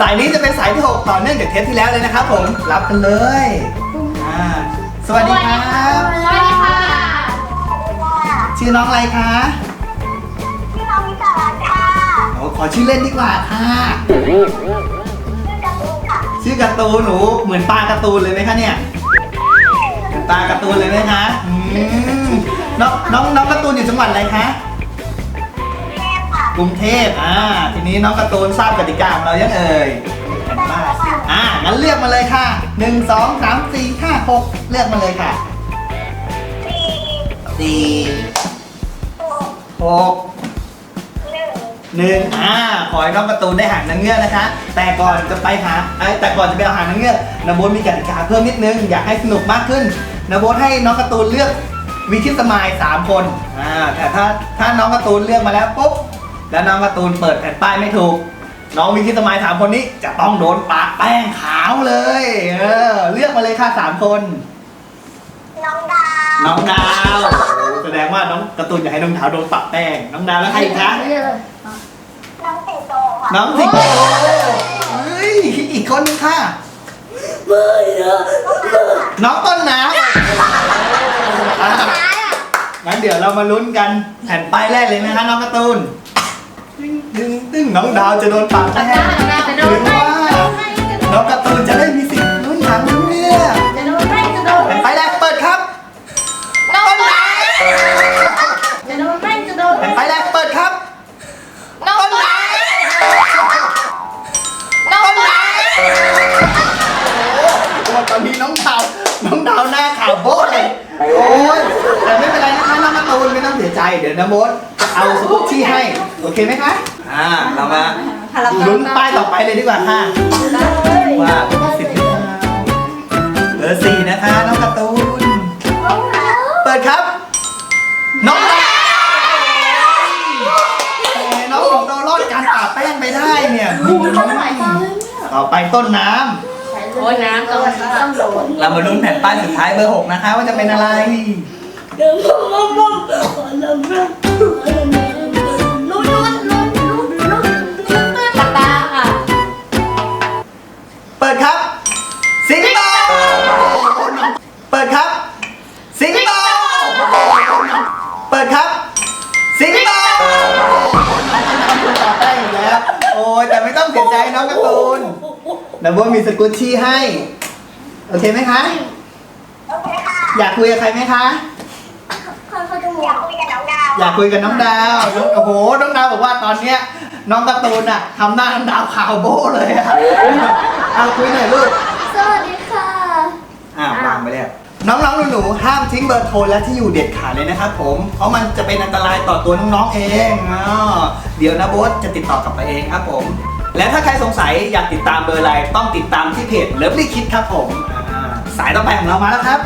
สายนี้จะเป็นสายที่ 6 ต่อเนื่องจากเทปที่แล้วเลยนะครับผม รับกันเลยอ่าสวัสดีครับ สวัสดีค่ะชื่อน้องอะไรคะพี่น้องมิสารัตค่ะโอ้ขอชื่อเล่นดีกว่าค่ะ ชื่อการ์ตูนค่ะ ชื่อการ์ตูนหนูเหมือนปลาการ์ตูนเลยไหมคะเนี่ยเหมือนปลาการ์ตูนเลยไหมคะ อืม น้องน้องน้องการ์ตูนอยู่จังหวัดอะไรคะเทพค่ะ กรุงเทพอ่าทีนี้น้องการ์ตูนทราบกติกาของเรายังเอ่ยแผ่นป้ายอ่างั้นเลือกมาเลยค่ะหนึ่งสองสามสี่ห้าหกเลือกมาเลยค่ะสี่สี่หกหกหนึ่งหนึ่งอ่าขอให้น้องการ์ตูนได้หางนางเงือกนะคะ แต่ก่อนจะไปหาไอ้ยแต่ก่อนจะไปเอาหางนางเงือกนโบทมีกติกาเพิ่มนิดนึงอยากให้สนุกมากขึ้นนโบทให้น้องการ์ตูนเลือกวิชิตสมายสามคนอ่าแต่ถ้าถ้าน้องการ์ตูนเลือกมาแล้วปุ๊บ แล้วน้องการ์ตูนเปิดแผ่นป้ายไม่ถูก น้องวิชิตสมายสามคนนี้จะต้องโดนปะแป้งขาวเลย เออ เลือกมาเลยค่ะสามคน น้องดาวน้องดาวโอ้แสดงว่าน้องการ์ตูนอยากให้น้องดาวโดนปะแป้ง น้องดาวแล้วใครอีกคะ น้องสิงโตค่ะน้องสิงโตเฮ้ยอีกคนนึงค่ะ น้องต้นน้ำอะงั้นเดี๋ยวเรามาลุ้นกันแผ่นป้ายแรกเลยนะคะน้องการ์ตูน ตึ้งตึ้งตึ้งน้องดาวจะโดนปากแป้งหรือว่าน้องการ์ตูนจะได้มีสิทธิ์ลุ้นหางลุ้นเนี่ยจะโดนไม่จะโดนแผ่นป้ายแรกเปิดครับน้องดาวจะโดนไม่จะโดนแผ่นป้ายแรกเปิดครับน้องดาวน้องดาวโอ้ตอนนี้น้องดาวน้องดาวหน้าขาวโบ๊ทเลยโอ้ยแต่ไม่เป็นไร ตูนไม่ต้องเสียใจ เดี๋ยวนะโบ๊ทเอาสกุชชี่ให้ โอเคไหมคะ อ่า เรามาลุ้นป้ายต่อไปเลยดีกว่าค่ะ ว่าเป็นสิทธิ์หรือเปล่าเบอร์สี่นะคะน้องการ์ตูน เปิดครับ น้องดาวแหมน้องของเรารอดการปราบแป้งไปได้เนี่ย ต่อไปต้นน้ำโอ้ยน้ำต้องต้องโดนเรามาลุ้นแผ่นป้ายสุดท้ายเบอร์หกนะคะ ว่าจะเป็นอะไร ลุ้นลุ้นลุ้นลุ้นลุ้นลุ้นตาตาค่ะเปิดครับสิงโตเปิดครับสิงโตเปิดครับสิงโตได้อยู่แล้วโอ้ยแต่ไม่ต้องเสียใจน้องการ์ตูนนะโบทมีสกุชชี่ให้ โอเคไหมคะ โอเคค่ะ อยากคุยกับใครไหมคะ เขาเขาจะอยากคุยกับน้ องดาวอยากคุยกับน้องดาวน้องโอ้โห น้องดาวบอกว่าตอนเนี้ยน้องการ์ตูนอะทำหน้าน้องดาวขาวโบ้เลยอะเอาคุยหน่อยลูก สวัสดีค่ะ อ่าวางไปแล้วน้องๆหนูๆห้ามทิ้งเบอร์โทรและที่อยู่เด็ดขาดเลยนะครับผม เพราะมันจะเป็นอันตรายต่อตัวน้องๆเองอ๋อเดี๋ยวนะโบ๊ทจะติดต่อกลับมาเองครับผม และถ้าใครสงสัยอยากติดตามเบอร์อะไรต้องติดตามที่เพจเลิฟลี่คิดครับผมอ่าสายต่อไปของเรามาแล้วครับ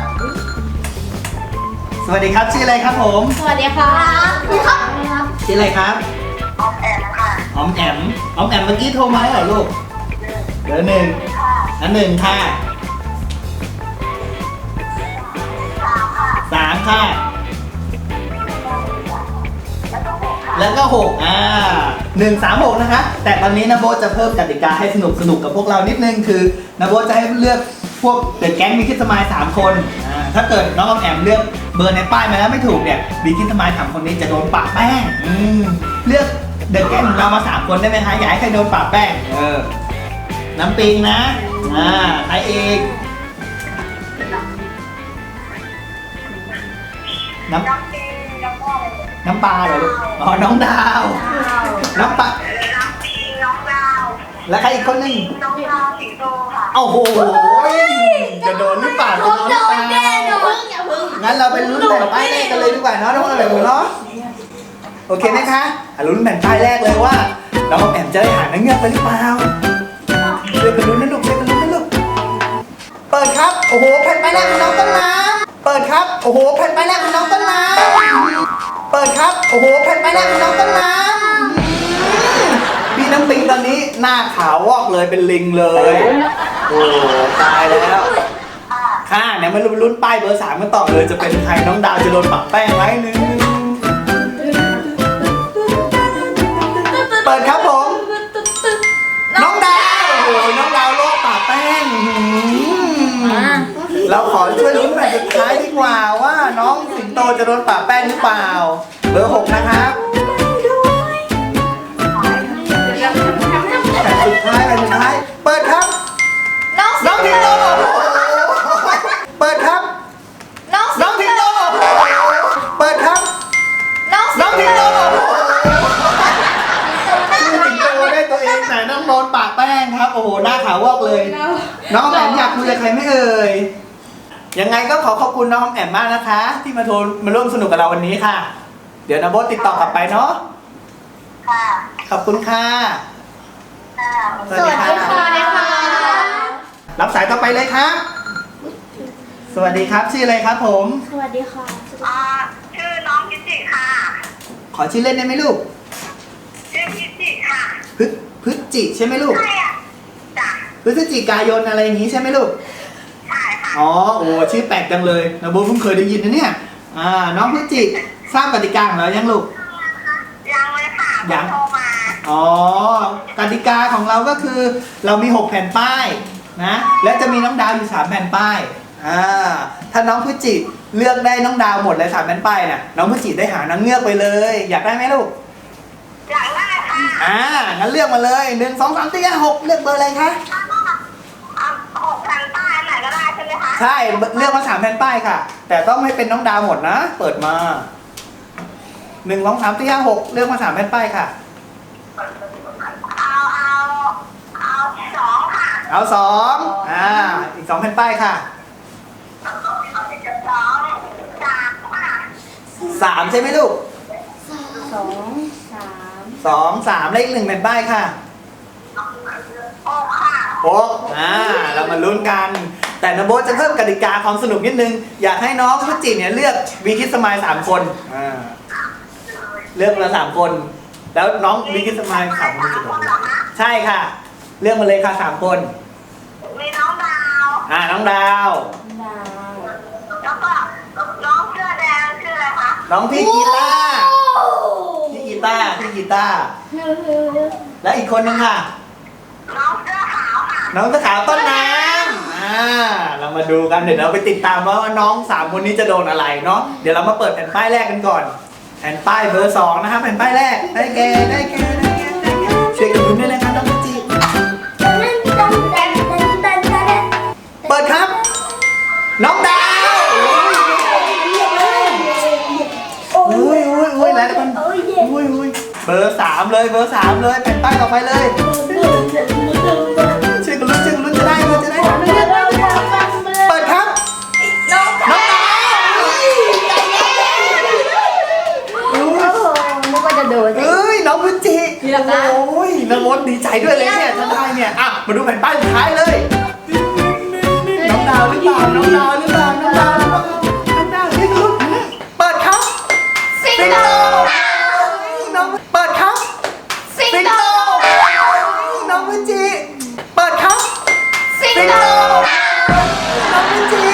สวัสดีครับชื่ออะไรครับผมสวัสดีค่ะพี่ครับครับชื่ออะไรครับออมแอมค่ะออมแอมออมแอมเมื่อกี้โทรมาแล้วเหรอลูกเบอร์หนึ่งค่ะอันหนึ่งค่ะสามค่ะสามค่ะแล้วก็หกค่ะ แล้วก็หกอ่าหนึ่งสามหกนะคะ แต่ตอนนี้นะโบทจะเพิ่มกติกาให้สนุกสนุกกับพวกเรานิดนึงคือนะโบทจะให้เลือกพวกเดอะแก๊งมีคิดสมายสามคนอ่าถ้าเกิดน้องออมแอมเลือก เบอร์ในป้ายมาแล้วไม่ถูกเนี่ยมีคิดสมายสามคนนี้จะโดนปะแป้งอืมเลือกเดอะแก๊งของเรามาสามคนได้ไหมคะอยากให้ใครโดนปะแป้งเออน้ำปิงนะอ่าใครอีกน้ำน้องปิงน้องพ่อเลยน้ำปลาเหรอลูกอ๋อ น้องดาว น้ำปลา น้องปิงน้องดาว แล้วใครอีกคนหนึงน้องดาวสิงโตค่ะ โอ้โหจะโดนหรือเปล่าจะโดนหรือเปล่าอย่าพึ่งงั้นเราไปลุ้นแผ่นป้ายแรกกันเลยดีกว่าเนาะน้องอะไรเนาะโอเคไหมคะอะลุ้นแผ่นป้ายแรกเลยว่าน้องแอมจะได้หานังเงือกไปหรือเปล่าช่วยกันลุ้นนะลูกช่วยกันลุ้นนะลูกเปิดครับโอ้โหแผ่นป้ายแรกของน้องต้นน้ำเปิดครับโอ้โหแผ่นป้ายแรกของน้องต้นน้ำเปิดครับโอ้โหแผ่นป้ายแรกของน้องต้นน้ำ น้องปิงตอนนี้หน้าขาววอกเลยเป็นลิงเลย โอ้ตายแล้วค่ะเนี่ยไม่รู้ลุ้นป้ายเบอร์สามกันต่อเลยจะเป็นใครน้องดาวจะโดนปักแป้งไว้หนึ่งเปิดครับผม น้องดาวโอ้ยน้องดาวโลกปักแป้งเราขอช่วยลุ้นแบบสุดท้ายดีกว่าว่าน้องสิงโตจะโดนปักแป้งหรือเปล่า เบอร์หกนะครับ โอ้โหหน้าขาวอกเลย น้องแอมอยากคุยกับใครไหม่เอ่ยยังไงก็ขอขอบคุณน้องแอมมากนะคะ ที่มาโทรมาร่วมสนุกกับเราวันนี้ค่ะ เดี๋ยวนะโบทติดต่อกลับไปเนาะค่ะขอบคุณค่ะค่ะสวัสดีค่ะสวัสดีค่ะรับสายต่อไปเลยครับ สวัสดีครับชื่ออะไรครับผม สวัสดีค่ะอ่าชื่อน้องกิจิค่ะ ขอชื่อเล่นได้ไหมลูกชื่อกิจิค่ะ พฤพฤศจิใช่ไหมลูก ใช่อะจ้ะพ ฤศจิกายนอะไรอย่างนี้ใช่ไหมลูก ใช่ค่ะอ๋อ โอ้ชื่อแปลกจังเลยนะโบทเพิ่งเคยได้ยินนะเนี่ย อ่า น้องพฤศจิทราบกติกาของเรายังลูก ยังเลยค่ะยัง โทรมาอ๋อกติกาของเราก็คือเรามี 6 แผ่นป้ายนะและจะมีน้องดาวอยู่ 3 แผ่นป้ายอ่าถ้าน้องพฤศจิเลือกได้น้องดาวหมดเลยสามแผ่นป้ายน่ะน้องพฤศจิได้หานางเงือกไปเลย อยากได้ไหมลูกอยากได้ค่ะอ่างั้นเลือกมาเลยหนึ่งสองสามสี่ห้าหกเลือกเบอร์อะไรคะอะหกพันป้ายไหนก็ได้ใช่ไหมคะใช่เลือกมาสามแผ่นป้ายค่ะ แต่ต้องให้เป็นน้องดาวหมดนะ เปิดมาหนึ่งสองสามสี่ห้าหกเลือกมาสามแผ่นป้ายค่ะ เอาเอาเอาสองค่ะเอาสองอ่าอีกสองแผ่นป้ายค่ะสองสามค่ะสามใช่ไหมลูกสองสามสองสามเลขหนึ่งแผ่นป้ายค่ะหกค่ะ หกอ่า เรามาลุ้นกัน แต่นโบทจะเพิ่มกติกาความสนุกนิดนึง อยากให้น้องพุจิเนี่ยเลือกวีคิสมายสามคนอ่าเลือกมาสามคน แล้วน้องวีคิสมายสามคนจะโดนใช่ค่ะ เลือกมาเลยค่ะสามคน มีน้องดาว อ่าน้องดาว ดาวแล้วก็น้องเสื้อแดงชื่ออะไรคะน้องพี่กีตาร์พี่กีตาร์พี่กีตาร์และอีกคนนึงค่ะ น้องเสื้อขาวค่ะน้องตะขาวต้นน้ำอ่า เรามาดูกันเดี๋ยวเราไปติดตามว่าน้องสามคนนี้จะโดนอะไรเนาะเดี๋ยวเรามาเปิดแผ่นป้ายแรกกันก่อน แผ่นป้ายเบอร์สองนะครับแผ่นป้ายแรกได้แก่ได้แก่ได้แก่ได้แก่ช่วยกันลุ้นด้วยนะครับน้องจิเปิดครับ น้องดาวอุ้ยอุ้ยอุ้ยแล้วมันอุ้ยอุ้ยเบอร์สามเลยเบอร์สามเลยแผ่นป้ายต่อไปเลย น้องมดดีใจด้วยเลยเนี่ยถ้าได้เนี่ยอะมาดูแผ่นป้ายสุดท้ายเลย น้องดาวหรือเปล่า น้องดาวหรือเปล่า น้องดาวหรือเปล่าน้องดาวที่ลุ้นเปิดครับสิงสิงโตโตน้องเปิดครับสิงสิงโตโตน้องพุจิเปิดครับสิงสิงโตโตน้องพุจิ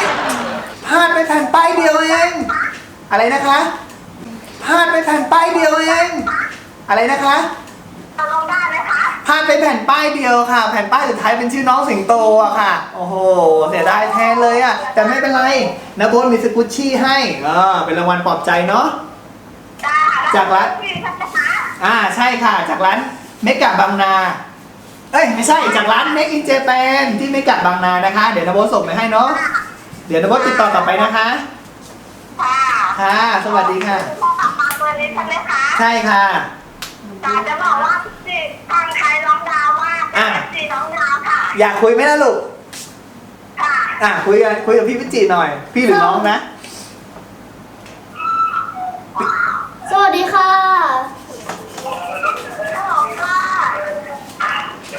พลาดไปแผ่นป้ายเดียวเอง อะไรนะคะพลาดไปแผ่นป้ายเดียวเอง อะไรนะคะ ตกลงได้ไหมคะ พลาดไปแผ่นป้ายเดียวค่ะ แผ่นป้ายสุดท้ายเป็นชื่อน้องสิงโตอะค่ะ โอ้โห เสียดายแทนเลยอะแต่ไม่เป็นไรนะโบนมีสกุชชี่ให้อ่าเป็นรางวัลปลอบใจเนาะ ได้ค่ะจากรัฐพี่ชัดนะคะอ่าใช่ค่ะจากร้านเมกะบางนา เอ้ยไม่ใช่จากร้านเมกอินเจแปนที่เมกะบางนานะคะ เดี๋ยวนโบส่งไปให้เนาะ เดี๋ยวนโบติดต่อกลับไปนะคะ ค่ะค่ะ สวัสดีค่ะโทรศัพท์มาเบอร์นี้ใช่ไหมคะ ใช่ค่ะ แต่จะบอกว่าสิทางไทยน้องดาวมากอะ สีน้องดาวค่ะ อยากคุยไหมล่ะลูก ค่ะอะคุยกันคุยกับพี่วิจิหน่อย พี่หรือน้องนะ สวัสดีค่ะ ฮัลโหลค่ะ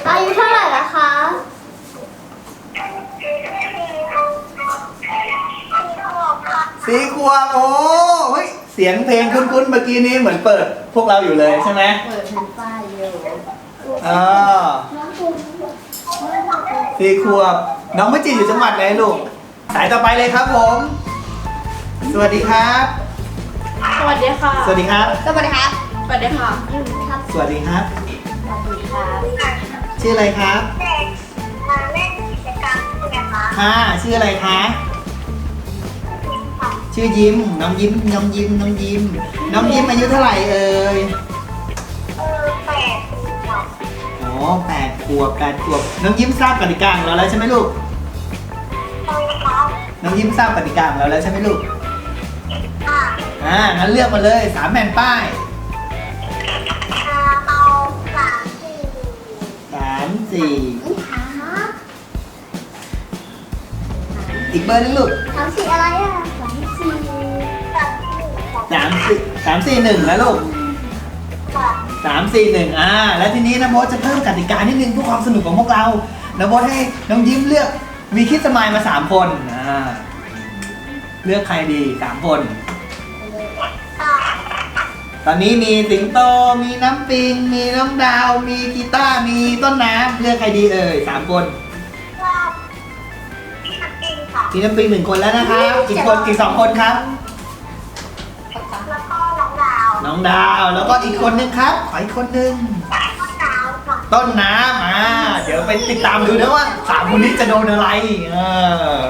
อายุเท่าไหร่ละคะ ฮัลโหลค่ะสีขวบโอ้เฮ้ยเสียงเพลงคุ้นๆเมื่อกี้นี้เหมือนเปิด พวกเราอยู่เลยใช่ไหมเปิดแผ่นป้ายอยู่ อ่าสี่ขวบ น้องวิจิอยู่จังหวัดไหนลูก สายต่อไปเลยครับผม สวัสดีครับ สวัสดีค่ะ สวัสดีครับ สวัสดีครับ สวัสดีค่ะ สวัสดีครับ สวัสดีค่ะชื่ออะไรครับเด็กมาเล่นกิจกรรมใช่ไหมคะค่ะชื่ออะไรคะชื่อยิ้ม น้องยิ้ม น้องยิ้ม น้องยิ้ม น้องยิ้มอายุเท่าไหร่เอ่ย แปดขวบแปดขวบน้องยิ้มทราบกติกาของเราแล้วใช่ไหมลูกใช่ครับน้องยิ้มทราบกติกาของเราแล้วใช่ไหมลูกค่ะอ่า งั้นเลือกมาเลยสามแผ่นป้ายอ่าเอาสามสี่สามสี่ครับอีกเบอร์นึงลูกสามสี่อะไรอะสามสี่สามสี่ครับสามสี่สามสี่หนึ่งแล้วลูกค่ะ สามสี่หนึ่งอ่า แล้วทีนี้นะโบทจะเพิ่มกติกานิดนึงเพื่อความสนุกของพวกเรานะโบทให้น้องยิ้มเลือกวีคิดสมายมาสามคนอ่าเลือกใครดีสามคนอ่าตอนนี้มีสิงโต มีน้ำปิง มีน้องดาว มีกีตาร์ มีต้นน้ำเลือกใครดีเอ่ยสามคนชอบพี่นักกินค่ะมีน้ำปิงหนึ่งคนแล้วนะครับ อีกคนอีกสองคนครับ น้องดาวแล้วก็อีกคนนึงครับขออีกคนนึงน้องดาวค่ะต้นน้ำอ่าเดี๋ยวไปติดตามดูนะว่าสามคนนี้จะโดนอะไรเออ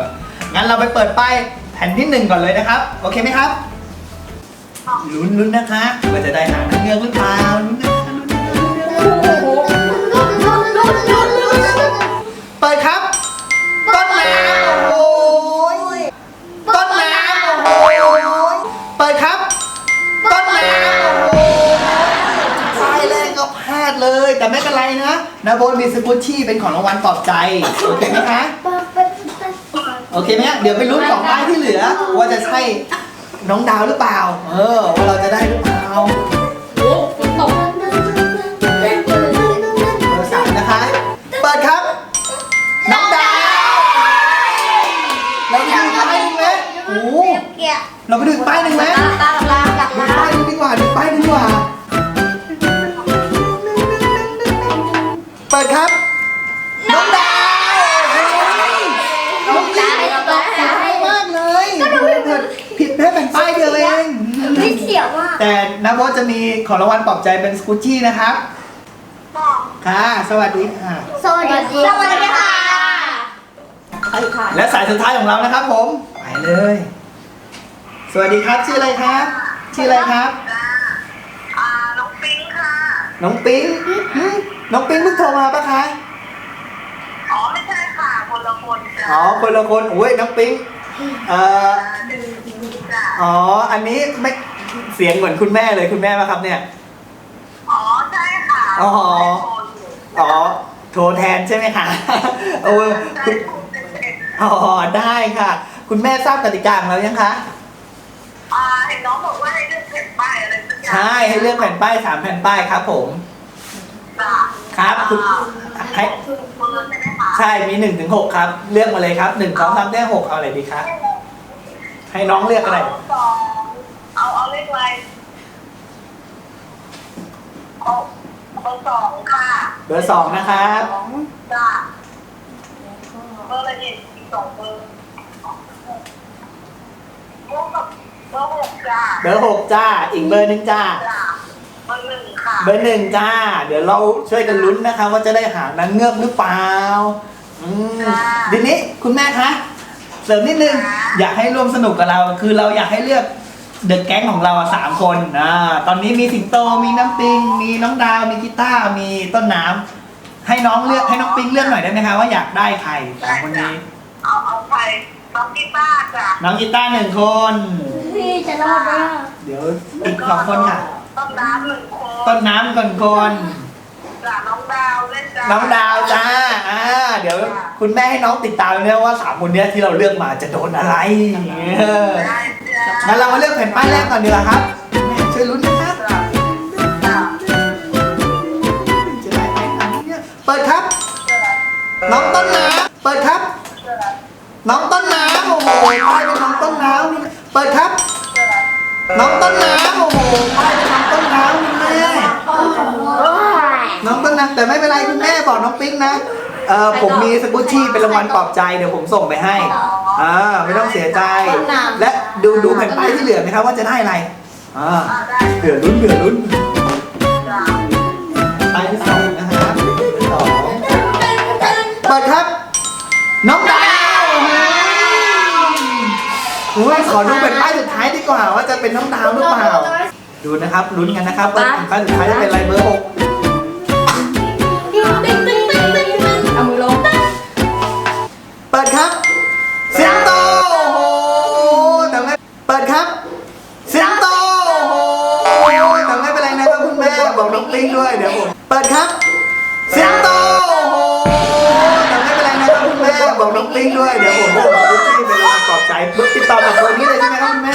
งั้นเราไปเปิดป้ายแผ่นที่หนึ่งก่อนเลยนะครับ โอเคไหมครับลุ้นลุ้นนะคะว่าจะได้หางนางเงือกหรือเปล่าลุ้นนะคะลุ้นนะคะเปิดครับ นะนาโบนมีสกุชชี่เป็นของรางวัลปลอบใจ โอเคไหมคะ โอเคไหมเดี๋ยวไปลุ้นสองป้ายที่เหลือ ว่าจะใช่น้องดาวหรือเปล่า เออ ว่าเราจะได้หรือเปล่าเบอร์สามนะคะ เปิดครับ น้องดาวเราไปดูอีกป้ายหนึ่งไหมโอ้โหเกียร์เราไปดูอีกป้ายหนึ่งไหม ตา นะโบทจะมีของรางวัลปลอบใจเป็นสกูชี่นะครับบอกค่ะ สวัสดีค่ะ สวัสดีสวัสดีค่ะและสายสุดท้ายของเรานะครับ ผม ไปเลย สวัสดีครับชื่ออะไรครับ ชื่ออะไรครับจ้าอ่าน้องปิงค่ะ น้องปิ๊งหึน้องปิ๊งเพิ่งโทรมาปะคะ อ๋อไม่ใช่ค่ะคนละคนจ้าอ๋อคนละคนโอ้ยน้องปิ๊งเอ่อหนึ่งจ้าอ๋อ อันนี้ไม่ เสียงเหมือนคุณแม่เลยคุณแม่ปะครับเนี่ย อ๋อใช่ค่ะอ๋อใช่โทรอยู่อ๋อ โทรแทนใช่ไหมคะเออใช่คุณผมเป็นเด็กอ๋อได้ค่ะ คุณแม่ทราบกติกาของเรายังคะอ่าเห็นน้องบอกว่าให้เลือกแผ่นป้ายอะไรสักอย่างใช่ให้เลือกแผ่นป้ายสามแผ่นป้ายครับ ผมจ้าครับคุณอ่าให้เบอร์ใช่ไหมคะใช่มีหนึ่งถึงหกครับ เลือกมาเลยครับหนึ่งสองสามได้หกเอาอะไรดีคะให้น้องเลือกอะไราส องเอาเอาเลขอะไรเอาเบอร์สองค่ะเบอร์สองนะครับสองจ้าเบอร์อะไรอีกอีกสองเบอร์เบอร์หกเบอร์หกจ้าเบอร์หกจ้า อีกเบอร์หนึ่งจ้า จ้าเบอร์หนึ่งค่ะเบอร์หนึ่งจ้า เดี๋ยวเราช่วยกันลุ้นนะคะ ว่าจะได้หางนางเงือกหรือเปล่าอืมทีนี้คุณแม่คะ เสริมนิดนึง อยากให้ร่วมสนุกกับเรา คือเราอยากให้เลือก เดอะแก๊งของเราอะสามคนอ่าตอนนี้มีสิงโตมีน้ำปิง มีน้องดาวมีกีตาร์มีต้นน้ำให้น้องเลือกให้น้องปิงเลือกหน่อยได้ไหมคะว่าอยากได้ใครสามคนนี้ เอาเอาใครน้องกีตาร์จ้ะน้องกีตาร์หนึ่งคน พี่จะรอดไหมอะเดี๋ยวอีกสองคนค่ะ ต้นน้ำหนึ่งคน ต้นน้ำก่อนคน จ้ะน้องดาวเล่นจ้ะ น้องดาวจ้าอ่าเดี๋ยวคุณแม่ให้น้องติดตามเนี่ยว่าสามคนเนี้ยที่เราเลือกมาจะโดนอะไรเออได้จ้ะงั้นเรามาเลือกแผ่นป้ายแรกก่อนดีกว่าครับแม่ช่วยลุ้นนะครับจ้ะจ้ะจะได้ไหมอันนี้เนี่ยเปิดครับ น้องต้นน้ำเปิดครับน้องต้นน้ำโอ้โหป้ายเป็นน้องต้นน้ำนี่เปิดครับ น้องต้นน้ำโอ้โหป้ายเป็นน้องต้นน้ำคุณแม่ น้องต้นน้ำแต่ไม่เป็นไรคุณแม่บอกน้องปิ๊งนะเออผมมีสกุชชี่เป็นรางวัลปลอบใจเดี๋ยวผมส่งไปให้อ่าไม่ต้องเสียใจ และดูดูแผ่นป้ายที่เหลือไหมครับว่าจะได้อะไรอ่าอ่าได้เผื่อลุ้นเผื่อลุ้นจ้ะป้ายที่สองนะครับสองเปิดครับ น้องดาวเฮ้ยขอดูเป็นป้ายสุดท้ายดีกว่าว่าจะเป็นน้องดาวหรือเปล่า ดูนะครับลุ้นกันนะครับว่าแผ่นป้ายสุดท้ายจะเป็นอะไรเบอร์หก งปิ๊งด้วยเดี๋ยวผมเปิดครับเสียงโตโอ้โหแต่ไม่เป็นไรนะครับคุณแม่บอกน้องปิ๊งด้วยเดี๋ยวผมบอกลูกที่เวลาปลอบใจปุ๊บติดต่อกับเบอร์นี้เลยใช่ไหมครับคุณแม่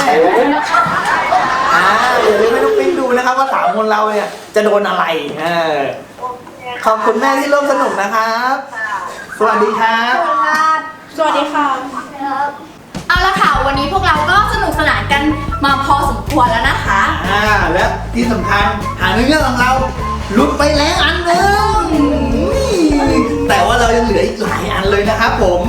อ่าเดี๋ยวให้น้องปิ๊งดูนะครับว่าสามคนเราเนี่ยจะโดนอะไรเออโอเคขอบคุณแม่ที่ร่วมสนุกนะครับค่ะสวัสดีครับสวัสดีค่ะ เอาละค่ะ วันนี้พวกเราก็สนุกสนานกันมาพอ สมควรแล้วนะคะ อ่าและที่สำคัญหาเรื่องของเราหลุดไปแล้วอันหนึงแต่ว่าเรายังเหลืออีกหลายอันเลยนะครับผม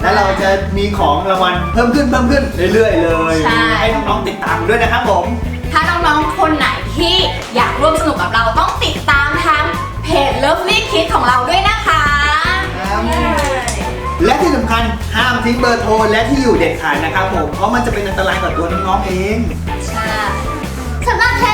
และเราจะมีของรางวัลเพิ่มขึ้นเพิ่มขึ้นเรื่อยๆ เลยใช่ ให้น้องๆติดตามด้วยนะครับผม ถ้าน้องๆ คนไหนที่อยากร่วมสนุกกับเราต้องติดตามทางเพจ Lovely Kids ของเราด้วยนะคะครับและที่สำคัญห้ามทิ้งเบอร์โทรและที่อยู่เด็ดขาดนะครับผม เพราะมันจะเป็นอันตรายกับตัวน้องๆเองใช่ สำหรับเท